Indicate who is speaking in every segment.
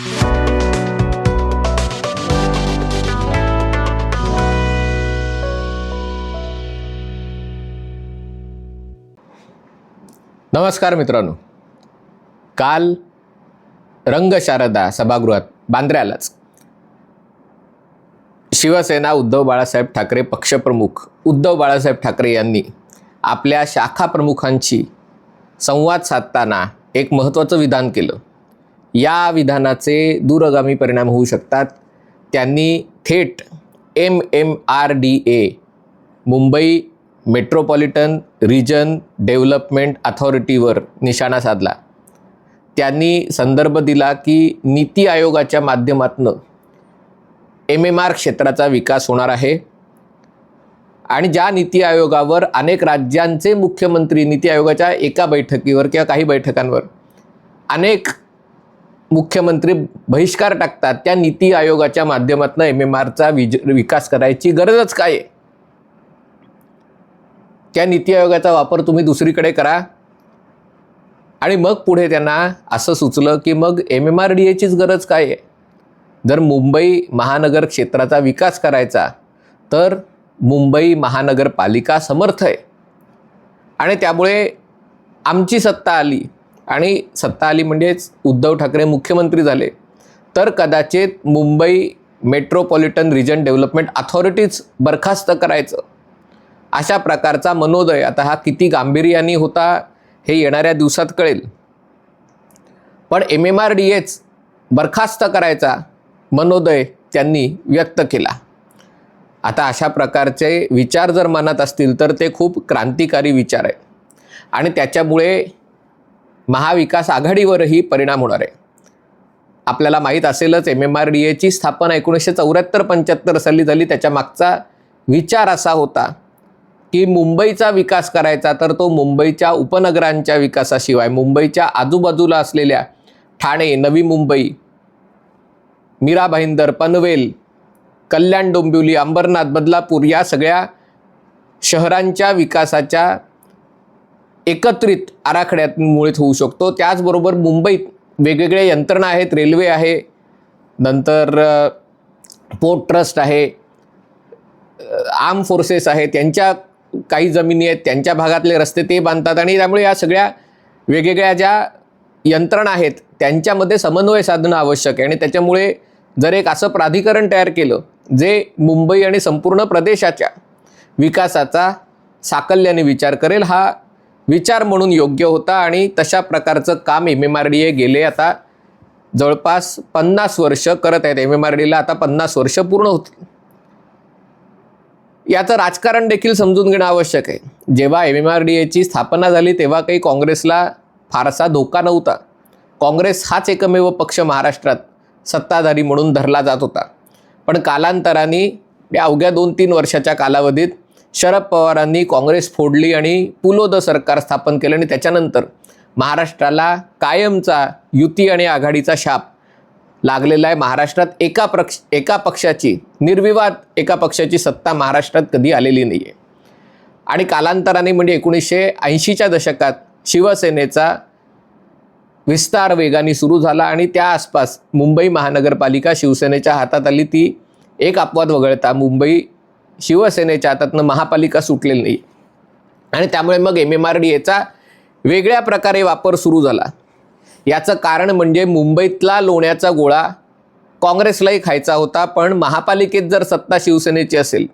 Speaker 1: नमस्कार मित्रांनो. काल रंगशारदा सभागृहात बांद्र्यालाच शिवसेना उद्धव बाळासाहेब ठाकरे पक्षप्रमुख उद्धव बाळासाहेब ठाकरे यांनी आपल्या शाखा प्रमुखांशी संवाद साधताना एक महत्त्वाचं विधान केलं. या विधानाचे दूरगामी परिणाम होऊ शकतात. त्यांनी थेट M M R D A Mumbai metropolitan region development अथॉरिटीवर निशाणा साधला. त्यांनी संदर्भ दिला की नीती आयोगाच्या माध्यमातनं एम एम आर क्षेत्राचा विकास होणार आहे आणि ज्या नीती आयोगावर अनेक राज्यांचे मुख्यमंत्री नीती आयोगाच्या एका बैठकीवर किंवा काही बैठकांवर अनेक मुख्यमंत्री बहिष्कार टाकतात त्या नीती आयोगाच्या माध्यमातून एम एम आरचा विज विकास करायची गरजच काय आहे? त्या नीती आयोगाचा वापर तुम्ही दुसरीकडे करा. आणि मग पुढे त्यांना असं सुचलं की मग एम एम आर डी एचीच गरज काय आहे? जर मुंबई महानगर क्षेत्राचा विकास करायचा तर मुंबई महानगरपालिका समर्थ आहे. आणि त्यामुळे आमची सत्ता आली. आणि सत्ता आली म्हणजेच उद्धव ठाकरे मुख्यमंत्री झाले तर कदाचित Mumbai metropolitan region development authorities बरखास्त करायचं. अशा प्रकारचा मनोदय आता हा किती गांभीर्याने होता हे येणाऱ्या दिवसात कळेल. पण M M R D H बरखास्त करायचा मनोदय त्यांनी व्यक्त केला. आता अशा प्रकारचे विचार जर मनात असतील तर ते खूप क्रांतिकारी विचार आहे. आणि त्याच्यामुळे महाविकास आघाडीवरही परिणाम होणार आहे. आपल्याला माहीत असेलच एम एम आर डी एची स्थापना एकोणीसशे चौऱ्याहत्तर पंच्याहत्तर साली झाली. त्याच्या मागचा विचार असा होता की मुंबईचा विकास करायचा तर तो मुंबईच्या उपनगरांच्या विकासाशिवाय मुंबईच्या आजूबाजूला असलेल्या ठाणे नवी मुंबई मीरा भाईंदर पनवेल कल्याण डोंबिवली अंबरनाथ बदलापूर या सगळ्या शहरांच्या विकासाच्या एकत्रित आराखड्यामुळेच होऊ शकतो. त्याचबरोबर मुंबईत वेगवेगळ्या यंत्रणा आहेत रेल्वे आहे नंतर पोर्ट ट्रस्ट आहे आर्म फोर्सेस आहे त्यांच्या काही जमिनी आहेत त्यांच्या भागातले रस्ते ते बांधतात आणि त्यामुळे या सगळ्या वेगवेगळ्या ज्या यंत्रणा आहेत त्यांच्यामध्ये समन्वय साधणं आवश्यक आहे. आणि त्याच्यामुळे जर एक असं प्राधिकरण तयार केलं जे मुंबई आणि संपूर्ण प्रदेशाच्या विकासाचा साकल्याने विचार करेल हा विचार म्हणून योग्य होता आणि तशा प्रकारचं काम M M R D A गेले आता जवळपास पन्नास वर्ष करत आहेत. एम एम आर डीला आता पन्नास वर्ष पूर्ण होतील. याचं राजकारण देखील समजून घेणं आवश्यक आहे. जेव्हा एम एम आर डी एची स्थापना झाली तेव्हा काही काँग्रेसला फारसा धोका नव्हता. काँग्रेस हाच एकमेव पक्ष महाराष्ट्रात सत्ताधारी म्हणून धरला जात होता. पण कालांतराने या अवघ्या दोन तीन वर्षाच्या कालावधीत शरद पवारांनी काँग्रेस फोडली आणि पुलोद सरकार स्थापन केलं आणि त्याच्यानंतर महाराष्ट्राला कायमचा युती आणि आघाडीचा शाप लागलेला आहे. महाराष्ट्रात एका प्रक्ष एका पक्षाची निर्विवाद एका पक्षाची सत्ता महाराष्ट्रात कधी आलेली नाही आहे आणि कालांतराने म्हणजे एकोणीसशे ऐंशीच्या दशकात शिवसेनेचा विस्तार वेगाने सुरू झाला आणि त्या आसपास मुंबई महानगरपालिका शिवसेनेच्या हातात आली. ती एक अपवाद वगळता मुंबई शिवसेनेच्या हातातनं महापालिका सुटलेली नाही. आणि त्यामुळे मग एम एम आर डी एचा वेगळ्या प्रकारे वापर सुरू झाला. याचं कारण म्हणजे मुंबईतला लोण्याचा गोळा काँग्रेसलाही खायचा होता पण महापालिकेत जर सत्ता शिवसेनेची असेल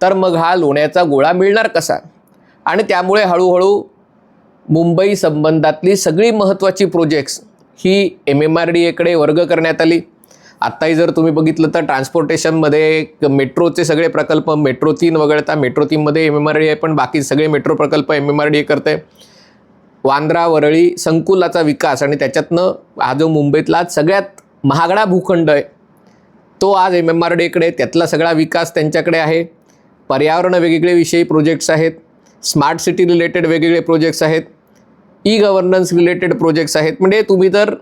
Speaker 1: तर मग हा लोण्याचा गोळा मिळणार कसा? आणि त्यामुळे हळूहळू मुंबई संबंधातली सगळी महत्त्वाची प्रोजेक्ट्स ही एम एम आर डी एकडे वर्ग करण्यात आली. आत्ताही जर तुम्ही बघितलं तर ट्रान्सपोर्टेशनमध्ये क- मेट्रोचे सगळे प्रकल्प मेट्रो तीन वगळता मेट्रो तीनमध्ये एम एम आर डी आहे पण बाकी सगळे मेट्रो प्रकल्प M M R D A करते. वांद्रा वरळी संकुलाचा विकास आणि त्याच्यातनं हा जो मुंबईतला सगळ्यात महागडा भूखंड आहे तो आज एम एम आर डीकडे त्यातला सगळा विकास त्यांच्याकडे आहे. पर्यावरण वेगवेगळे विषयी प्रोजेक्ट्स आहेत स्मार्ट सिटी रिलेटेड वेगवेगळे प्रोजेक्ट्स आहेत ई गव्हर्नन्स रिलेटेड प्रोजेक्ट्स आहेत. म्हणजे तुम्ही तर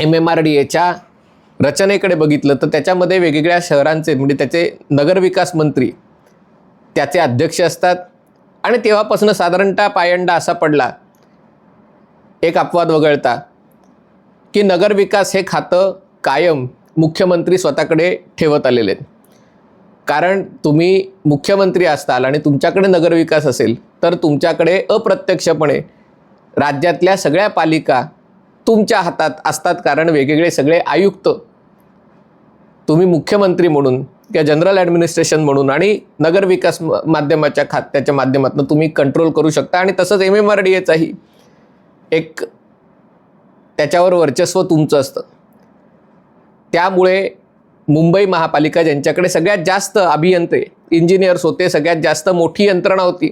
Speaker 1: एम एम आर डी एच्या रचनेकडे बघितलं तर त्याच्यामध्ये वेगवेगळ्या शहरांचे म्हणजे त्याचे नगरविकास मंत्री त्याचे अध्यक्ष असतात. आणि तेव्हापासून साधारणतः पायंडा असा पडला. एक अपवाद वगळता. की नगरविकास हे खातं कायम मुख्यमंत्री स्वतःकडे ठेवत आलेले आहेत. कारण तुम्ही मुख्यमंत्री असताल आणि तुमच्याकडे नगरविकास असेल तर तुमच्याकडे अप्रत्यक्षपणे राज्यातल्या सगळ्या पालिका तुमच्या हातात असतात. कारण वेगवेगळे सगळे आयुक्त तुम्ही मुख्यमंत्री म्हणून किंवा जनरल ॲडमिनिस्ट्रेशन म्हणून आणि नगरविकास माध्यमाच्या खात्याच्या माध्यमातून तुम्ही कंट्रोल करू शकता. आणि तसंच एम एम आर डी एचाही एक त्याच्यावर वर्चस्व तुमचं असतं. त्यामुळे मुंबई महापालिका ज्यांच्याकडे सगळ्यात जास्त अभियंते इंजिनियर्स होते सगळ्यात जास्त मोठी यंत्रणा होती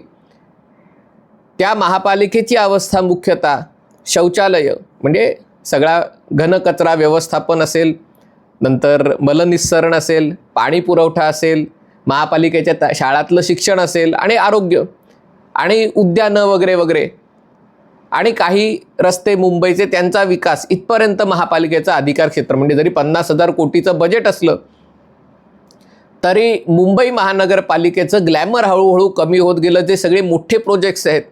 Speaker 1: त्या महापालिकेची अवस्था मुख्यतः शौचालय म्हणजे सगळा घनकचरा व्यवस्थापन असेल नंतर मलनिस्सरण असेल पाणी पुरवठा असेल महापालिकेच्या ता शाळातलं शिक्षण असेल आणि आरोग्य आणि उद्यानं वगैरे वगैरे आणि काही रस्ते मुंबईचे त्यांचा विकास इथपर्यंत महापालिकेचा अधिकार क्षेत्र. म्हणजे जरी पन्नास हजार कोटीचं बजेट असलं तरी मुंबई महानगरपालिकेचं ग्लॅमर हळूहळू कमी होत गेलं. जे सगळे मोठे प्रोजेक्ट्स आहेत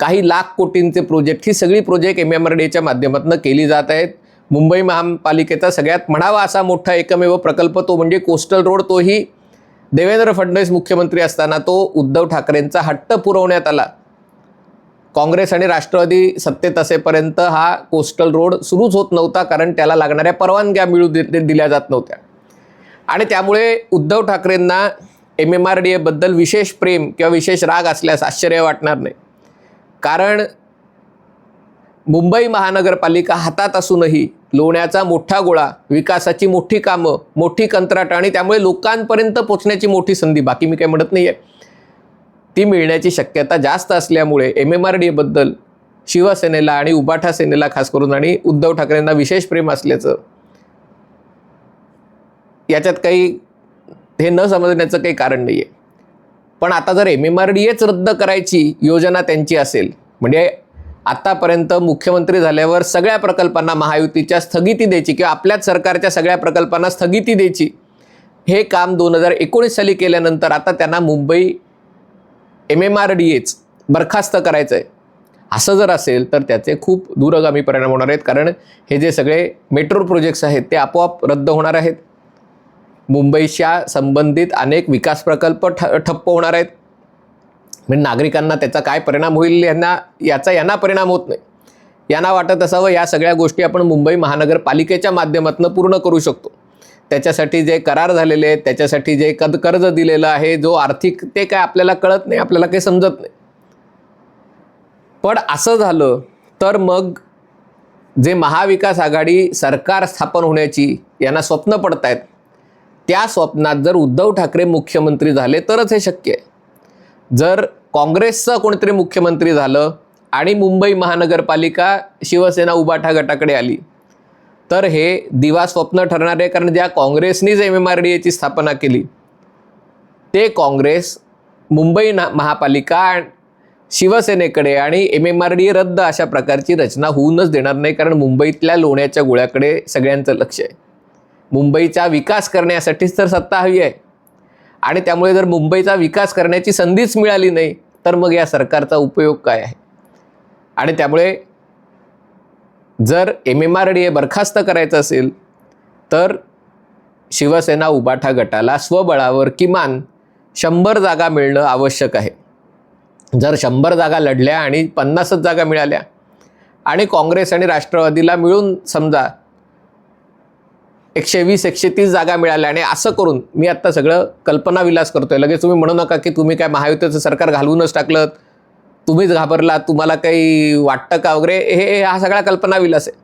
Speaker 1: काही लाख कोटींचे प्रोजेक्ट ही सगळी प्रोजेक्ट एम एम आर डीच्या माध्यमातून केली जात आहेत. मुंबई महापालिकेचा सगळ्यात म्हणावा असा मोठा एकमेव प्रकल्प तो म्हणजे कोस्टल रोड. तोही देवेंद्र फडणवीस मुख्यमंत्री असताना तो उद्धव ठाकरेंचा हट्ट पुरवण्यात आला. काँग्रेस आणि राष्ट्रवादी सत्तेत असेपर्यंत हा कोस्टल रोड सुरूच होत नव्हता कारण त्याला लागणाऱ्या परवानग्या मिळू दे दिल्या जात नव्हत्या. आणि त्यामुळे उद्धव ठाकरेंना एम एम आर डी एबद्दल विशेष प्रेम किंवा विशेष राग असल्यास आश्चर्य वाटणार नाही. कारण मुंबई महानगरपालिका हातात असूनही लोण्याचा मोठा गोळा विकासाची मोठी कामं मोठी कंत्राट आणि त्यामुळे लोकांपर्यंत पोचण्याची मोठी संधी. बाकी मी काही म्हणत नाही आहे ती मिळण्याची शक्यता जास्त असल्यामुळे एम एम आर डीबद्दल शिवसेनेला आणि उबाठा सेनेला खास करून आणि उद्धव ठाकरेंना विशेष प्रेम असल्याचं याच्यात काही हे न समजण्याचं काही कारण नाही आहे पण आता जर M M R D H रद्द करायची योजना त्यांची असेल म्हणजे आत्तापर्यंत मुख्यमंत्री झाल्यावर सगळ्या प्रकल्पांना महायुतीच्या स्थगिती द्यायची किंवा आपल्याच सरकारच्या सगळ्या प्रकल्पांना स्थगिती द्यायची. हे काम दोन हजार एकोणीस साली केल्यानंतर आता त्यांना Mumbai M M R D H बरखास्त करायचं आहे असं जर असेल तर त्याचे खूप दूरगामी परिणाम होणार आहेत. कारण हे जे सगळे मेट्रो प्रोजेक्ट्स आहेत ते आपोआप रद्द होणार आहेत. मुंबईच्या संबंधित अनेक विकास प्रकल्प ठ ठप्प होणार आहेत. म्हणजे नागरिकांना त्याचा काय परिणाम होईल यांना याचा यांना परिणाम होत नाही. यांना वाटत असावं या सगळ्या गोष्टी आपण मुंबई महानगरपालिकेच्या माध्यमातून पूर्ण करू शकतो. त्याच्यासाठी जे करार झालेले आहेत त्याच्यासाठी जे कद कर्ज दिलेलं आहे जो आर्थिक ते काय आपल्याला कळत नाही आपल्याला काही समजत नाही. पण असं झालं तर मग जे महाविकास आघाडी सरकार स्थापन होण्याची यांना स्वप्न पडत आहेत त्या स्वप्नात जर उद्धव ठाकरे मुख्यमंत्री झाले तरच हे शक्य आहे. जर काँग्रेसचं कोणीतरी मुख्यमंत्री झालं आणि मुंबई महानगरपालिका शिवसेना उबाठा गटाकडे आली तर हे दिवा स्वप्न ठरणार आहे कारण ज्या काँग्रेसनीच एम एम आर डी एची स्थापना केली ते काँग्रेस मुंबई ना महापालिका शिवसेनेकडे आणि एम एम आर डी रद्द अशा प्रकारची रचना होऊनच देणार नाही कारण मुंबईतल्या लोण्याच्या गोळ्याकडे सगळ्यांचं लक्ष आहे. मुंबईचा विकास करण्यासाठीच तर सत्ता हवी आहे. आणि त्यामुळे जर मुंबईचा विकास करण्याची संधीच मिळाली नाही तर मग या सरकारचा उपयोग काय आहे? आणि त्यामुळे जर M M R D A बरखास्त करायचं असेल तर शिवसेना उबाठा गटाला स्वबळावर किमान शंभर जागा मिळणं आवश्यक आहे. जर शंभर जागा लढल्या आणि पन्नासच जागा मिळाल्या आणि काँग्रेस आणि राष्ट्रवादीला मिळून समजा एकशे वीस एकशे तीस जागा मिळाल्या आणि असं करून मी आत्ता सगळं कल्पनाविलास करतोय. लगेच तुम्ही म्हणू नका की तुम्ही काय महायुतीचं सरकार घालवूनच टाकलं तुम्हीच घाबरला तुम्हाला काही वाटतं का वगैरे? हे हे- हा सगळा कल्पनाविलास आहे.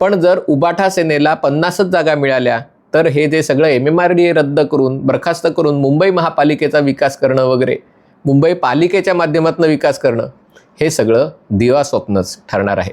Speaker 1: पण जर उबाठा सेनेला पन्नासच जागा मिळाल्या तर हे जे सगळं M M R D A रद्द करून बरखास्त करून मुंबई महापालिकेचा विकास करणं वगैरे मुंबई पालिकेच्या माध्यमातून विकास करणं हे सगळं दिवा स्वप्नच ठरणार आहे.